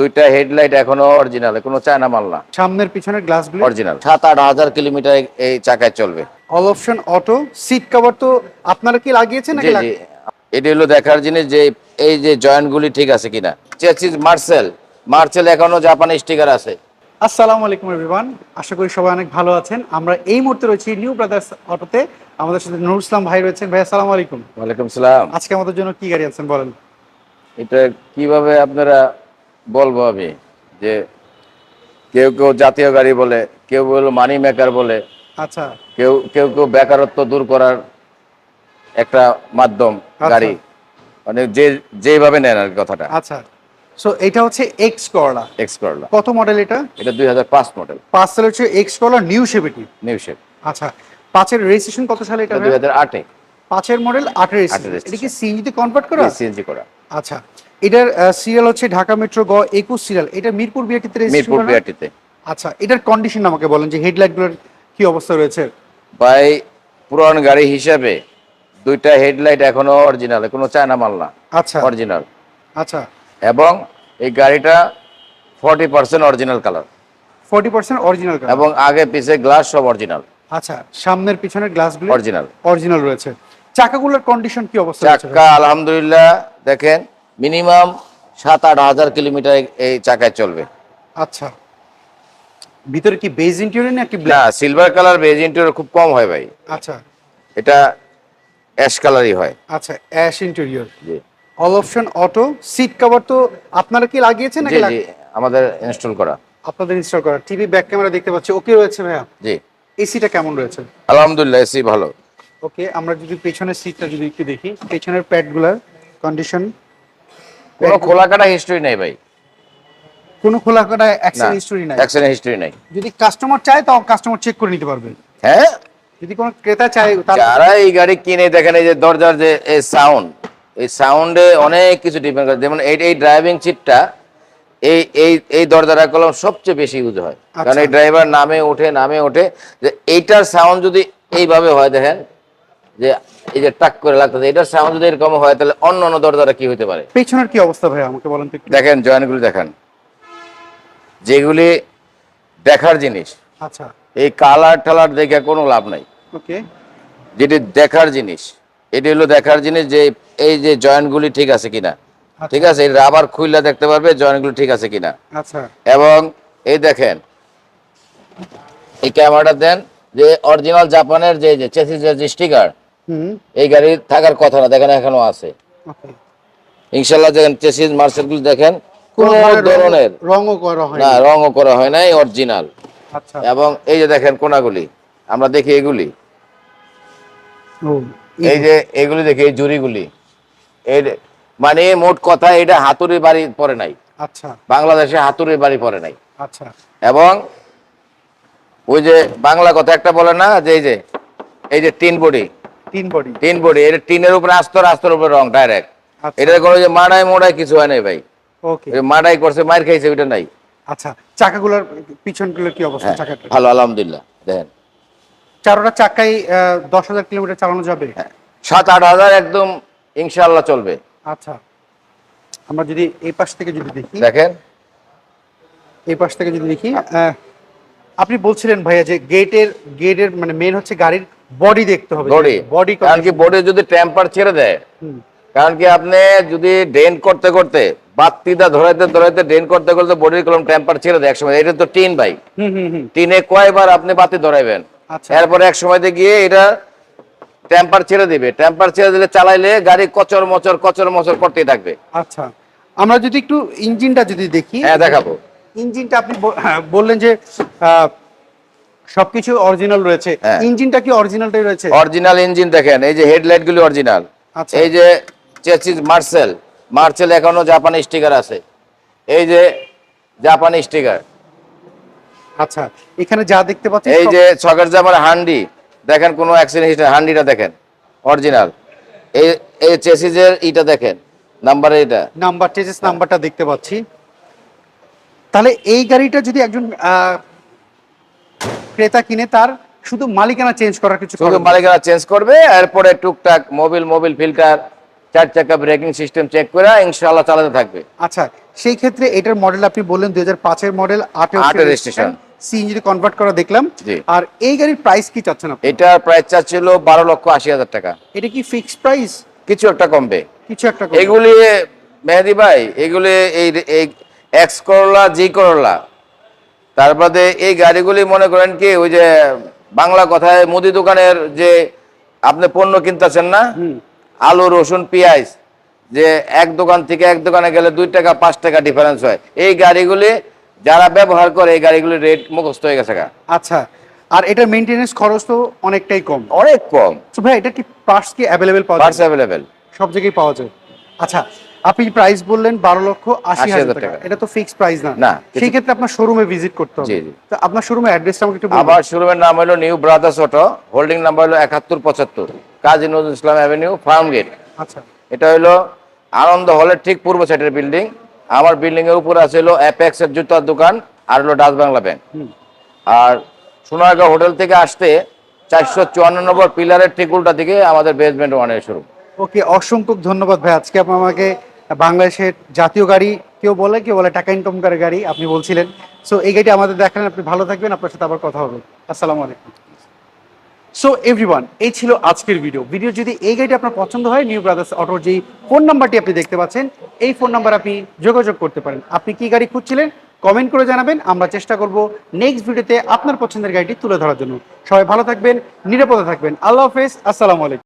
দুইটা হেডলাইট এখনও অরিজিনাল কোনো চায়না মাল না। সামনের পিছনের গ্লাসগুলো অরিজিনাল। সাত আট হাজার কিলোমিটার এই চাকায় চলবে। All option auto seat cover তো আপনারা কি লাগিয়েছেন নাকি এটি হলো দেখার জিনিস যে এই যে জয়েন্ট গুলি ঠিক আছে কিনা। মার্সেল মার্সেল এখনও জাপানি স্টিকার আছে। আসসালামু আলাইকুম এভরিওয়ান আশা করি সবাই অনেক ভালো আছেন। আমরা এই মুহূর্তে রয়েছি নিউ ব্রাদার্স অটোতে আমাদের সাথে নুরুল ইসলাম ভাই রয়েছেন। ভাই আসসালামু আলাইকুম। ওয়ালাইকুম সালাম। আজকে আমাদের জন্য কি গাড়ি আছেন বলেন? এটা কীভাবে আপনারা বলব আমি যে কেউ কেউ জাতীয় গাড়ি বলে কেউ বলো মানি মেকার বলে আচ্ছা। কেউ কেউ কেউ বেকারত্ব দূর করার একটা মাধ্যম আচ্ছা। গাড়ি। মানে যে যেভাবে নেন আর কথাটা। আচ্ছা। সো এটা হচ্ছে এক্স করলা এক্স করলা কত মডেল এটা? এটা দুই হাজার পাঁচ মডেল পাঁচ সালের হচ্ছে X Corolla new seventy new shape আচ্ছা। পাঁচের রেজিস্ট্রেশন কত সালে এটা এটা দুই হাজার আটে। পাঁচের মডেল আটের রেজিস্ট্রেশন registration। এটা কি সিএনজিতে কনভার্ট করা? সিএনজি করা। আচ্ছা। এটার সিরিয়াল হচ্ছে ঢাকা মেট্রো গ একুশ সিরিয়াল এটা মিরপুর বিআরটিতে মিরপুর বিআরটিতে আচ্ছা এটার কন্ডিশন আমাকে বলেন যে হেডলাইটগুলোর কি অবস্থা রয়েছে। বাই পুরান গাড়ি হিসাবে দুইটা হেডলাইট এখনও অরিজিনাল কোনো চায়না মাল না। আচ্ছা। অরিজিনাল আচ্ছা। এবং এই গাড়িটা forty percent original colour forty percent original colour এবং আগে পিছে গ্লাস সব অরিজিনাল আচ্ছা সামনের পিছনের গ্লাসগুলো অরিজিনাল অরিজিনাল রয়েছে। চাকাগুলোর কন্ডিশন কি অবস্থা চাকা আলহামদুলিল্লাহ দেখেন মিনিমাম সাত আট হাজার কিলোমিটার এই চাকায় চলবে। আচ্ছা। ভিতরে কি বেজ ইন্টেরিয়র নাকি না সিলভার কালার বেজিন্টের খুব কম হয় ভাই। আচ্ছা। এটা অ্যাশ কালারই হয়। আচ্ছা অ্যাশ ইন্টেরিয়র জি। All option auto seat cover তো আপনারা কি লাগিয়েছেন নাকি জি আমাদের ইনস্টল করা। আপনাদের ইনস্টল করা। টিভি ব্যাক ক্যামেরা দেখতে পাচ্ছি। ওকে রয়েছে ভাইয়া? জি। এসিটা কেমন রয়েছে? আলহামদুলিল্লাহ এসি ভালো। ওকে আমরা যদি পেছনের সিটটা যদি একটু দেখি পেছনের প্যাডগুলার কন্ডিশন কোনো খোলা কাটা হিস্ট্রি নেই ভাই। কোনো খোলা কাটা না হিস্টরি নাই। অ্যাক্সিডেন্ট হিস্ট্রি নেই। যদি কাস্টমার চায় তাও কাস্টমার চেক করে নিতে পারবে। হ্যাঁ? যদি কোনো ক্রেতা চায় তার যারা এই গাড়ি কিনে দেখেন এই যে দরজার যে এই সাউন্ড এই সাউন্ডে অনেক কিছু ডিপেন্ড করে। যেমন এই এই ড্রাইভিং সিটটা এই এই এই দরজাটা কলম সবচেয়ে বেশি ইউজ হয়। কারণ আচ্ছা। এই ড্রাইভার নামে ওঠে নামে ওঠে। যে এইটার সাউন্ড যদি এইভাবে হয় দেখেন যে এই যে টাক করে লাগতেছে এটার সাউন্ড যদি এরকম হয় তাহলে অন্য অন্য দরজাটা কি হতে পারে? পেছনের কি অবস্থা ভাই আমাকে বলেন তো দেখেন জয়েন্টগুলি দেখেন। যেগুলি দেখার জিনিস আচ্ছা। এই কালার টালার দেখে কোনো লাভ নাই। ওকে। যেটি দেখার জিনিস এটি হলো দেখার জিনিস যে এই যে জয়েন্টগুলি ঠিক আছে কিনা। ঠিক আছে এই রাবার খুইলা দেখতে পারবে জয়েন্টগুলি ঠিক আছে কিনা। আচ্ছা। এবং এই দেখেন এই ক্যামেরাটা দেন যে অরিজিনাল জাপানের যে যে চেসিসের যে স্টিকার এই গাড়ি থাকার কথা না দেখেন এখনও আছে। ইনশাল্লাহ দেখেন চেসিস মার্সেলগুলি দেখেন কোন ধরনের রঙও করা হয় না রঙও করা হয় নাই অরিজিনাল আচ্ছা। এবং এই যে দেখেন কোনাগুলি আমরা দেখি এগুলি। এই যে এগুলি দেখি এই জুড়িগুলি। এই মানে মোট কথা এটা হাতুড়ি বাড়ি পরে নাই। আচ্ছা। বাংলাদেশে হাতুড়ি বাড়ি পরে নাই। আচ্ছা। এবং ওই যে বাংলা কথা একটা বলে না যে এই যে এই যে tin body tin body tin body এটা টিনের উপরে আস্তর আস্তর উপরে রং ডাইরেক্ট আচ্ছা। এটা কোনো যে মাড়াই মোড়াই কিছু হয় নাই ভাই। ওকে মাড়াই করছে মার খাইছে ওইটা নাই। আচ্ছা চাকাগুলোর পিছনগুলোর কি অবস্থা হ্যাঁ, চাকাটা ভালো আলহামদুলিল্লাহ দেখেন। চারোটা চাকাই দশ হাজার কিলোমিটার চালানো যাবে? সাত আট হাজার একদম ইনশাল্লাহ চলবে। আচ্ছা আমরা যদি এই পাশ থেকে যদি দেখি দেখেন। এই পাশ থেকে যদি দেখি আপনি বলছিলেন ভাইয়া যে গেটের গেটের মানে মেন হচ্ছে গাড়ির বডি দেখতে হবে বডি বডি কারণ কি বডি যদি টেম্পার ছেড়ে দেয় কারণ কি আপনি যদি ড্রেন করতে করতে বাত্তিটা ধরাইতে ধরাইতে ড্রেন করতে করতে বডির কলম টেম্পার ছেড়ে দেয় একসময় এটা তো টিন ভাই। টিনে কয়বার আপনি বাতি ধরাইবেন? আচ্ছা। এরপরে এক সময়তে গিয়ে এটা টেম্পার ছেড়ে দিবে। টেম্পার ছেড়ে দিলে চালাইলে গাড়ি কচর মচর কচর মচর করতেই থাকবে। আচ্ছা। আমরা যদি একটু ইঞ্জিনটা যদি দেখি। হ্যাঁ দেখাবো। ইঞ্জিনটা আপনি হ্যাঁ, বললেন যে সবকিছু অরিজিনাল রয়েছে। হ্যাঁ। ইঞ্জিনটা কি অরিজিনালটাই রয়েছে? অরিজিনাল ইঞ্জিন দেখেন এই যে হেডলাইট গুলি অরিজিনাল আচ্ছা। এই যে চেসিস মার্সেল মার্সেল এখনও জাপানি স্টিকার আছে। এই যে জাপানি স্টিকার আচ্ছা এখানে যা দেখতে পাচ্ছি এই যে ছকের জামার হান্ডি দেখেন কোনো অ্যাক্সিডেন্ট হিস্ট্রি হান্ডিটা দেখেন অরিজিনাল এই এই চেসিসের ইটা দেখেন নাম্বার এটা নাম্বার চেসিস নাম্বারটা দেখতে পাচ্ছি। তাহলে এই গাড়িটা যদি একজন ক্রেতা কিনে তার শুধু মালিকানা চেঞ্জ করার কিছু শুধু মালিকানা চেঞ্জ করবে এরপরে টুকটাক মোবিল মোবিল ফিল্টার চার চাকা ব্রেকিং সিস্টেম চেক করে ইনশাআল্লাহ চালাতে থাকবে। আচ্ছা সেই ক্ষেত্রে এটার মডেল আপনি বললেন দুই পাঁচের মডেল আটের registration। সিএনজি কনভার্ট করা দেখলাম আর এই গাড়ির প্রাইস কি চাচ্ছেন আপনি? এটার প্রাইস চাচ্ছিল বারো লক্ষ আশি হাজার টাকা। এটা কি ফিক্সড প্রাইস কিছু একটা কমবে। কিছু একটা? এগুলি মেহেদি ভাই এগুলি এই এক্স করলা জি করলা তারপরে এই গাড়িগুলি মনে করেন কি ওই যে বাংলা কথায় মুদি দোকানের যে আপনি পণ্য কিনতেছেন না? আলু রসুন পেঁয়াজ যে এক দোকান থেকে এক দোকানে গেলে দুই টাকা পাঁচ টাকা ডিফারেন্স হয়। এই গাড়িগুলি যারা ব্যবহার করে এই গাড়িগুলির রেট মুখস্থ হয়ে গেছে আচ্ছা আর এটার মেইনটেনেন্স খরচ তো অনেকটাই কম। অনেক কম। তো ভাই এটা কি পার্টস কি অ্যাভেলেবেল পাওয়া যায়? পার্টস অ্যাভেলেবেল সব জায়গায় পাওয়া যায়। আচ্ছা আপনি প্রাইস বললেন বারো লক্ষ আশি হাজার টাকা। এটা তো ফিক্সড প্রাইস না। না, সেই ক্ষেত্রে আপনার শোরুমে ভিজিট করতে হবে। তো আপনার শোরুমের অ্যাড্রেসটা আমাকে একটু আবার শোরুমের নাম হলো new brothers auto holding number হলো একাত্তর পঁচাত্তর Kazi Nazrul Islam avenue farm gate আচ্ছা। এটা হলো আনন্দ হলের ঠিক পূর্ব সাইডের বিল্ডিং আমার বিল্ডিং এর উপরে আছে হলো অ্যাপেক্স এর জুতার দোকান আর হলো ডাচ বাংলা ব্যাংক আর সোনারগাঁও হোটেল থেকে আসতে চারশো চুয়ান্ন নম্বর পিলারের ঠিক উল্টা দিকে আমাদের বেসমেন্ট ওয়ানের শোরুম ওকে অসংখ্য ধন্যবাদ ভাই। আজকে আপনি আমাকে বাংলাদেশের জাতীয় গাড়ি কেউ বলে কেউ বলে টাকা ইনকাম করে গাড়ি, আপনি বলছিলেন। সো এই গাড়িটা আমাদের দেখালেন, আপনি ভালো থাকবেন, আপনার সাথে আবার কথা হবে। আসসালামু আলাইকুম। সো এভরিওয়ান এই ছিল আজকের ভিডিও ভিডিও যদি এই গাড়িটি আপনার পছন্দ হয় নিউ ব্রাদার্স অটোর যেই ফোন নাম্বারটি আপনি দেখতে পাচ্ছেন, এই ফোন নাম্বার আপনি যোগাযোগ করতে পারেন। আপনি কি গাড়ি খুঁজছিলেন কমেন্ট করে জানাবেন। আমরা চেষ্টা করব নেক্সট ভিডিওতে আপনার পছন্দের গাড়িটি তুলে ধরার জন্য। সবাই ভালো থাকবেন, নিরাপদে থাকবেন। আল্লাহ হাফেজ, আসসালামু আলাইকুম।